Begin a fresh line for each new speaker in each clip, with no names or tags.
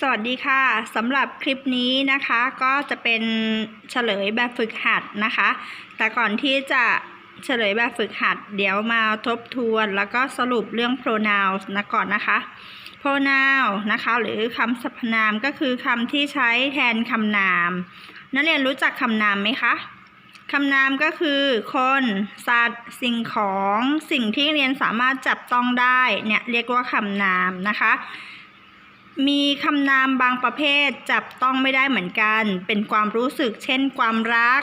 สวัสดีค่ะสำหรับคลิปนี้นะคะก็จะเป็นเฉลยแบบฝึกหัดนะคะ แต่ก่อนที่จะเฉลยแบบฝึกหัด เดี๋ยวมาทบทวน แล้วก็สรุปเรื่อง pronoun นะก่อนนะคะ pronoun นะคะ หรือคำสรรพนามก็คือคำที่ใช้แทนคำนาม นักเรียนรู้จักคำนามไหมคะคำนามก็คือคน สัตว์ สิ่งของ สิ่งที่เรียนสามารถจับต้องได้เนี่ยเรียกว่าคำนามนะคะ มีคำนามบางประเภทจับต้องไม่ได้เหมือนกัน เป็นความรู้สึก เช่น ความรัก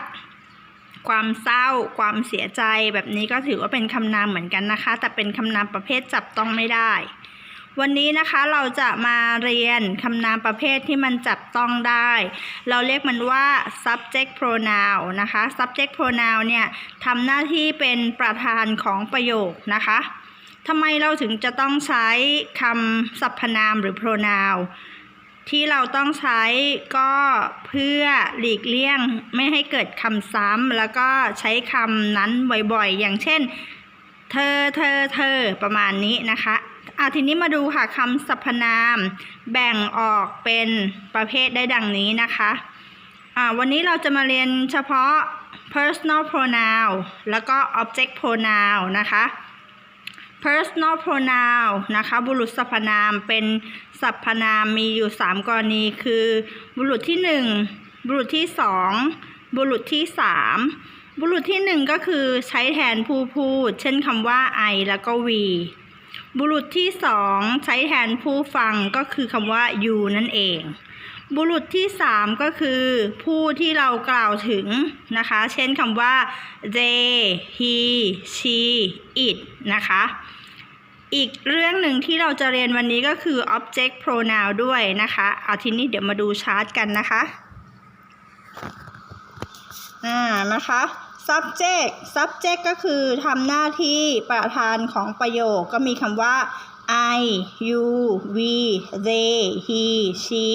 ความเศร้า ความเสียใจ แบบนี้ก็ถือว่าเป็นคำนามเหมือนกันนะคะ แต่เป็นคำนามประเภทจับต้องไม่ได้ วันนี้นะคะเราจะมาเรียนคำนามประเภทที่มันจับต้องได้ เราเรียกมันว่า subject pronoun นะคะ subject pronoun เนี่ยทำหน้าที่เป็นประธานของประโยคนะคะ ทำไมเราถึงจะต้องใช้คำสรรพนามหรือ pronoun ที่เราต้องใช้ก็เพื่อหลีกเลี่ยงไม่ให้เกิดคำซ้ำแล้วก็ใช้คำนั้นบ่อยๆ อย่างเช่น เธอเธอเธอประมาณนี้นะคะอะทีนี้มาดูค่ะคำสรรพนาม แบ่งออกเป็นประเภทได้ดังนี้นะคะอะวันนี้เราจะมาเรียนเฉพาะ personal pronoun แล้วก็ object pronoun นะคะ personal pronoun นะคะบุรุษสรรพนามเป็นสรรพนามมีอยู่ 3 กรณีคือ บุรุษที่ 1 บุรุษที่ 2 บุรุษที่ 3 บุรุษที่ 1 ก็คือใช้แทนผู้พูด เช่นคำว่า I แล้วก็ we บุรุษที่ 2 ใช้แทนผู้ฟังก็คือคำว่า you นั่นเอง บุรุษที่ 3 ก็คือผู้ที่เรากล่าวถึงนะคะ เช่นคำว่า they he she it นะคะ อีกเรื่องหนึ่งที่เราจะเรียนวันนี้ก็คือ object pronoun ด้วยนะคะเอาทีนี้เดี๋ยวมาดูชาร์ตกันนะคะอ่านะคะ subject subject ก็คือทำหน้าที่ประธานของประโยคก็มีคำว่า I you we they he she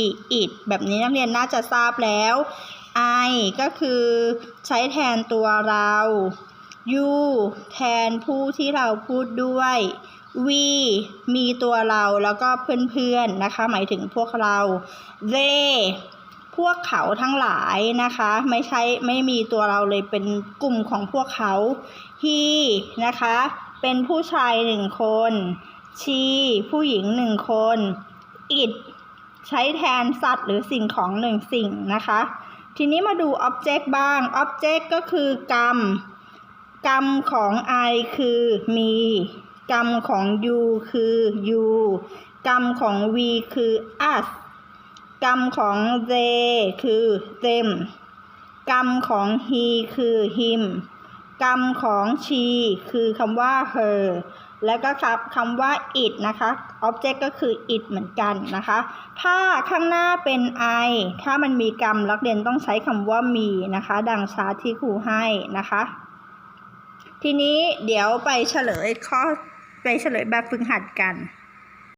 it แบบนี้นักเรียนน่าจะทราบแล้ว I ก็คือใช้แทนตัวเรา you แทนผู้ที่เราพูดด้วย we มีตัวเราแล้วก็เพื่อนๆนะคะ หมายถึงพวกเรา they พวกเขาทั้งหลายนะคะ ไม่ใช่ไม่มีตัวเราเลยเป็นกลุ่มของพวกเขา he นะคะ เป็นผู้ชายหนึ่งคน she ผู้หญิงหนึ่งคน it ใช้แทนสัตว์หรือสิ่งของหนึ่งสิ่งนะคะ ทีนี้มาดู object บ้าง object ก็คือกรรม กรรมของ I คือมี กรรมของ you คือ you กรรมของ we คือ us กรรมของ they คือ them กรรมของ he คือ him กรรมของ she คือคำว่า her แล้วก็ครับคำว่า it นะคะ object ก็คือ it เหมือนกันนะคะ ถ้าข้างหน้าเป็น I ถ้ามันมีกรรมนักเรียนต้องใช้คำว่ามีนะคะ ดังชาร์ตที่ครูให้นะคะ ทีนี้เดี๋ยวไปเฉลยข้อไปเฉลยแบบฝึกหัดกัน